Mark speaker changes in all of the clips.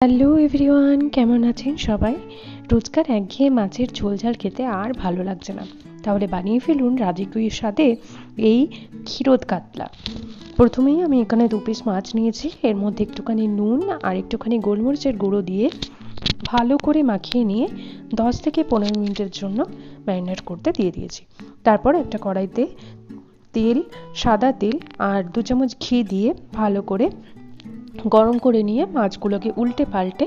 Speaker 1: Hello everyone, কেমন আছেন সবাই? রোজকার একঘেয়ে মাছের ঝোল ঝাল খেতে আর ভালো লাগছে না। তাহলে বানিয়ে ফেলুন রাজিকুইয়ের সাথে এই ক্ষীরোদ কাতলা। প্রথমেই আমি এখানে দু পিস মাছ নিয়েছি। এর মধ্যে একটুখানি নুন আর একটুখানি গোলমরিচের গুঁড়ো দিয়ে ভালো করে মাখিয়ে নিয়ে দশ থেকে পনেরো মিনিটের জন্য ম্যারিনেট করতে দিয়ে দিয়েছি। তারপর একটা কড়াইতে তেল, সাদা তেল আর দু চামচ ঘি দিয়ে ভালো করে গরম করে নিয়ে মাছগুলোকে উল্টে পাল্টে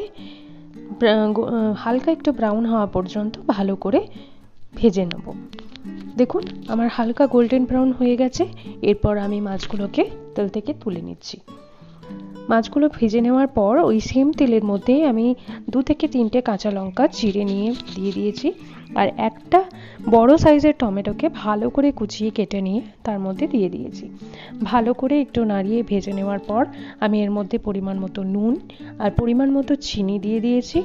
Speaker 1: হালকা একটু ব্রাউন হওয়া পর্যন্ত ভালো করে ভেজে নেব। দেখুন, আমার হালকা গোল্ডেন ব্রাউন হয়ে গেছে। এরপর আমি মাছগুলোকে তেল থেকে তুলে নিচ্ছি। মাছগুলো ভেজে নেওয়ার পর ওই সেম তেলের মধ্যে আমি দু থেকে তিনটে কাঁচা লঙ্কা চিড়ে নিয়ে দিয়ে দিয়েছি। আর একটা বড় সাইজের টমেটোকে ভালো করে কুচিয়ে কেটে নিয়ে তার মধ্যে দিয়ে দিয়েছি। ভালো করে একটু নাড়িয়ে ভেজে নেওয়ার পর আমি এর মধ্যে পরিমাণ মতো নুন আর পরিমাণ মতো চিনি দিয়ে দিয়েছি।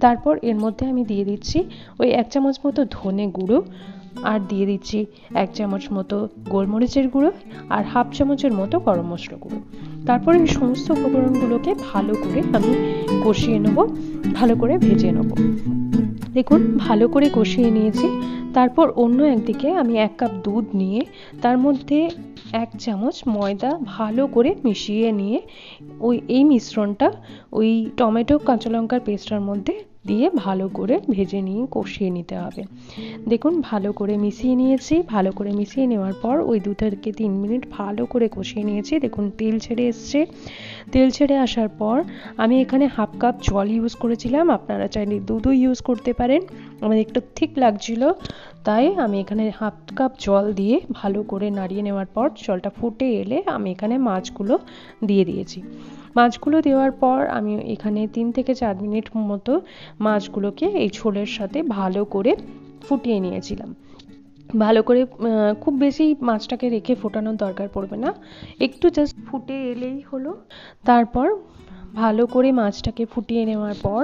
Speaker 1: তারপর এর মধ্যে আমি দিয়ে দিচ্ছি ওই এক চামচ মতো ধনে গুঁড়ো আর দিয়ে দিচ্ছি এক চামচ মতো গোলমরিচের গুঁড়ো আর হাফ চামচের মতো গরম মশলা গুঁড়ো। তারপর এই সমস্ত উপকরণগুলোকে ভালো করে আমি কষিয়ে নেব, ভালো করে ভেজে নেব। দেখুন, ভালো করে কষিয়ে নিয়েছি। তারপর অন্য একদিকে আমি এক কাপ দুধ নিয়ে, তার মধ্যে এক চামচ ময়দা ভালো করে মিশিয়ে নিয়ে, ওই এই মিশ্রণটা, ওই টমেটো, কাঁচা লঙ্কার পেস্টটার মধ্যে দিয়ে ভালো করে ভেজে নিয়ে কষিয়ে নিতে হবে। দেখুন, ভালো করে মিশিয়ে নিয়েছি। ভালো করে মিশিয়ে নেওয়ার পর ওই দু তিন মিনিট ভালো করে কষিয়ে নিয়েছি। দেখুন, তেল ছেড়ে এসছে। তেল ছেড়ে আসার পর আমি এখানে হাফ কাপ জল ইউজ করেছিলাম। আপনারা চাইলে দুধও ইউজ করতে পারেন। আমার একটু ঠিক লাগছিল, তাই আমি এখানে হাফ কাপ জল দিয়ে ভালো করে নাড়িয়ে নেওয়ার পর জলটা ফুটে এলে আমি এখানে মাছগুলো দিয়ে দিয়েছি। মাছগুলো দেওয়ার পর আমি এখানে তিন থেকে চার মিনিট মতো মাছগুলোকে এই ঝোলের সাথে ভালো করে ফুটিয়ে নিয়েছিলাম। ভালো করে খুব বেশি মাছটাকে রেখে ফোটানোর দরকার পড়বে না। একটু জাস্ট ফুটে এলেই হলো। তারপর ভালো করে মাছটাকে ফুটিয়ে নেওয়ার পর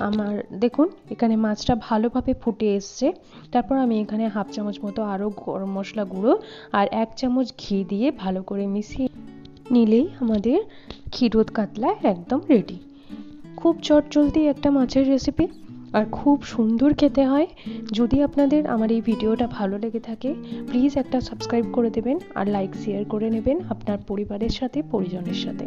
Speaker 1: আমার, দেখুন, এখানে মাছটা ভালোভাবে ফুটে এসছে। তারপর আমি এখানে হাফ চামচ মতো আরও গরম মশলা গুঁড়ো আর এক চামচ ঘি দিয়ে ভালো করে মিশিয়ে নিলেই আমাদের ক্ষীরোদ কাতলা একদম রেডি খুব চটজলদি একটা মাছের রেসিপি আর খুব সুন্দর খেতে হয়। যদি আপনাদের আমার এই ভিডিওটা ভালো লেগে থাকে প্লিজ একটা সাবস্ক্রাইব করে দেবেন আর লাইক শেয়ার করে নেবেন আপনার পরিবারের সাথে, পরিজনের সাথে।